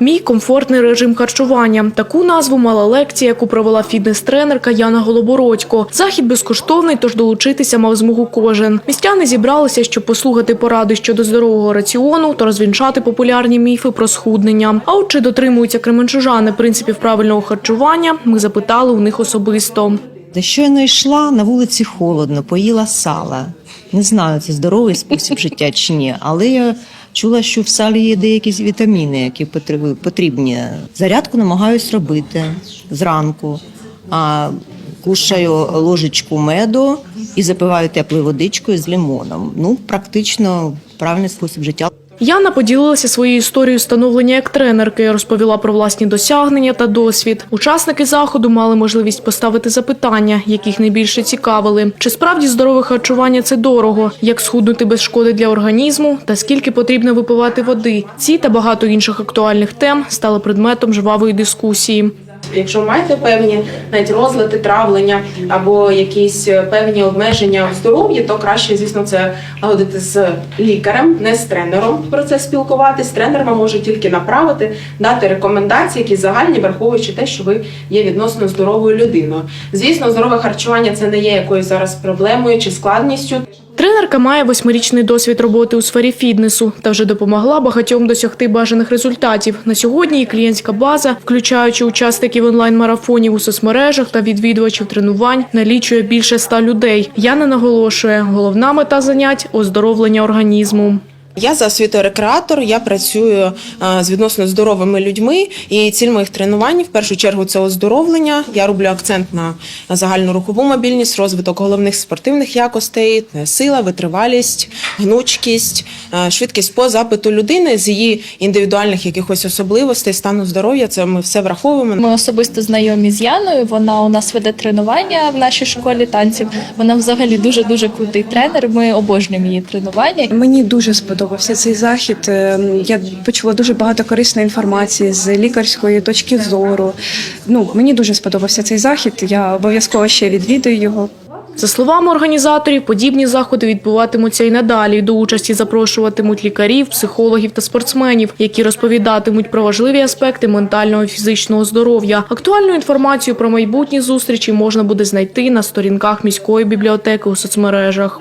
Мій комфортний режим харчування. Таку назву мала лекція, яку провела фітнес-тренерка Яна Голобородько. Захід безкоштовний, тож долучитися мав змогу кожен. Містяни зібралися, щоб послухати поради щодо здорового раціону та розвінчати популярні міфи про схуднення. А от чи дотримуються кременчужани принципів правильного харчування, ми запитали у них особисто. Щойно йшла на вулиці холодно, поїла сала. Не знаю, це здоровий спосіб життя чи ні, але я чула, що в салі є деякі вітаміни, які потр- потрібні. Зарядку намагаюсь робити зранку, а кушаю ложечку меду і запиваю теплою водичкою з лимоном. Ну, практично правильний спосіб життя. Яна поділилася своєю історією становлення як тренерки, розповіла про власні досягнення та досвід. Учасники заходу мали можливість поставити запитання, яких найбільше цікавили. Чи справді здорове харчування це дорого? Як схуднути без шкоди для організму? Та скільки потрібно випивати води? Ці та багато інших актуальних тем стали предметом жвавої дискусії. Якщо маєте певні навіть розлади, травлення або якісь е, певні обмеження в здоров'ї, то краще, звісно, це лагодити з лікарем, не з тренером про це спілкуватись. Тренер вам може тільки направити, дати рекомендації, які загальні, враховуючи те, що ви є відносно здоровою людиною. Звісно, здорове харчування це не є якоюсь зараз проблемою чи складністю. Тренерка має восьмирічний досвід роботи у сфері фітнесу та вже допомогла багатьом досягти бажаних результатів. На сьогодні її клієнтська база, включаючи учасників онлайн-марафонів у соцмережах та відвідувачів тренувань, налічує більше ста людей. Яна наголошує, головна мета занять оздоровлення організму. Я за освітою рекреатор, я працюю е, з відносно здоровими людьми, і ціль моїх тренувань в першу чергу це оздоровлення. Я роблю акцент на загальну рухову мобільність, розвиток головних спортивних якостей, сила, витривалість, гнучкість, швидкість по запиту людини з її індивідуальних якихось особливостей, стану здоров'я. Це ми все враховуємо. Ми особисто знайомі з Яною. Вона у нас веде тренування в нашій школі танців. Вона взагалі дуже дуже крутий тренер. Ми обожнюємо її тренування. Мені дуже сподобався цей захід. Е, Я почула дуже багато корисної інформації з лікарської точки зору. Ну мені дуже сподобався цей захід. Я обов'язково ще відвідую його. За словами організаторів, подібні заходи відбуватимуться і надалі. До участі запрошуватимуть лікарів, психологів та спортсменів, які розповідатимуть про важливі аспекти ментального і фізичного здоров'я. Актуальну інформацію про майбутні зустрічі можна буде знайти на сторінках міської бібліотеки у соцмережах.